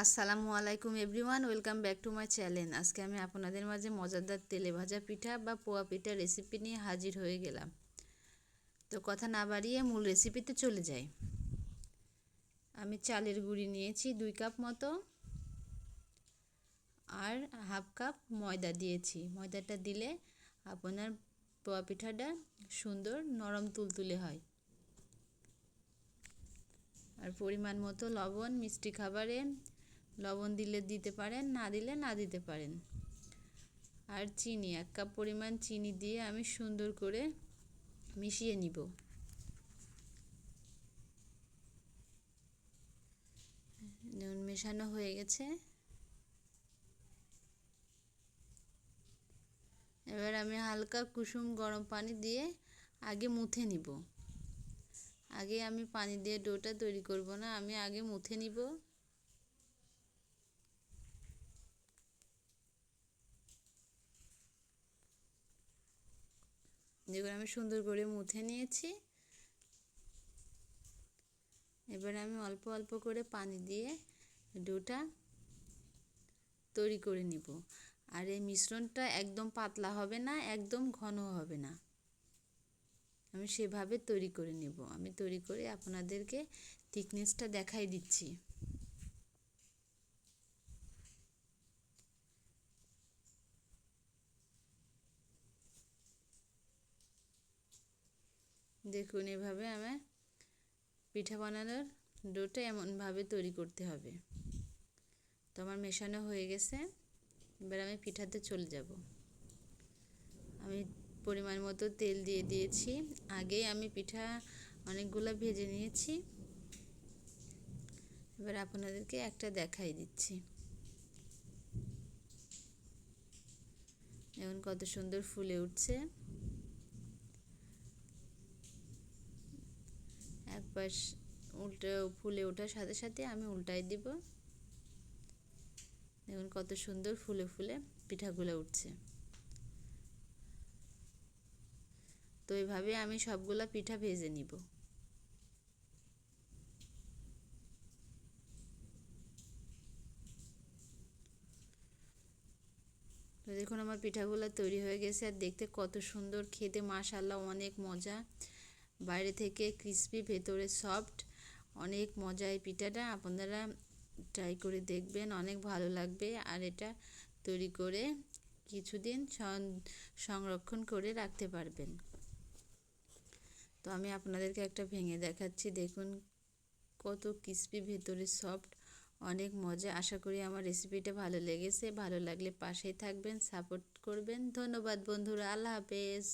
আসসালামু আলাইকুম everyone, welcome back to my channel. আজকে আমি আপনাদের মাঝে মজাদার তেলে ভাজা পিঠা বা পোয়া পিঠা রেসিপি নিয়ে হাজির হয়ে গেলাম। তো কথা না বাড়িয়ে মূল রেসিপিতে চলে যাই। আমি চালের গুঁড়ি নিয়েছি দুই কাপ মতো আর হাফ কাপ ময়দা দিয়েছি। ময়দাটা দিলে আপনার পোয়া পিঠাটা সুন্দর নরম তুলতুলে হয়। আর পরিমাণ মতো লবণ, মিষ্টি খাবারে লবণ দিলে দিতে পারেন, না দিলে না দিতে পারেন। আর চিনি, এক কাপ পরিমাণ চিনি দিয়ে আমি সুন্দর করে মিশিয়ে নিব। নুন মেশানো হয়ে গেছে। এবার আমি হালকা কুসুম গরম পানি দিয়ে আগে মুথে নিব। আগে আমি পানি দিয়ে ডোটা তৈরি করব না, আমি আগে মুথে নিব। যেগুলো আমি সুন্দর করে মুছে নিয়েছি। এবার আমি অল্প অল্প করে পানি দিয়ে ডোটা তৈরি করে নিব। আর এই মিশ্রণটা একদম পাতলা হবে না, একদম ঘন হবে না। আমি সেভাবে তৈরি করে নেব। আমি তৈরি করে আপনাদেরকে থিকনেসটা দেখাই দিচ্ছি। দেখুন, এভাবে আমার পিঠা বানানোর ডোটা এমনভাবে তৈরি করতে হবে। তো আমার মেশানো হয়ে গেছে। এবার আমি পিঠাতে চলে যাব। আমি পরিমাণ মতো তেল দিয়ে দিয়েছি। আগেই আমি পিঠা অনেকগুলো ভেজে নিয়েছি। এবার আপনাদেরকে একটা দেখাই দিচ্ছি। এখন কত সুন্দর ফুলে উঠছে। এক পাশ উল্টে ফুলে ওঠার সাথে সাথে আমি উল্টাই দিব। দেখুন কত সুন্দর ফুলে ফুলে পিঠাগুলো উঠছে। তো এইভাবে আমি সবগুলা পিঠা ভেজে নিব। দেখুন আমার পিঠাগুলো তৈরি হয়ে গেছে আর দেখতে কত সুন্দর, খেতে মাশাল্লাহ অনেক মজা। বাইরে থেকে ক্রিসপি ভেতরে সফট অনেক মজা এই পিঠাটা আপনারা ট্রাই করে দেখবেন, অনেক ভালো লাগবে। আর এটা তৈরি করে কিছুদিন সংরক্ষণ করে রাখতে পারবেন। তো আমি আপনাদেরকে একটা ভেঙে দেখাচ্ছি, দেখুন কত ক্রিসপি ভেতরে সফট অনেক মজা। আশা করি আমার রেসিপিটা ভালো লেগেছে। ভালো লাগলে পাশেই থাকবেন সাপোর্ট করবেন। ধন্যবাদ বন্ধুরা, আল্লাহ হাফেজ।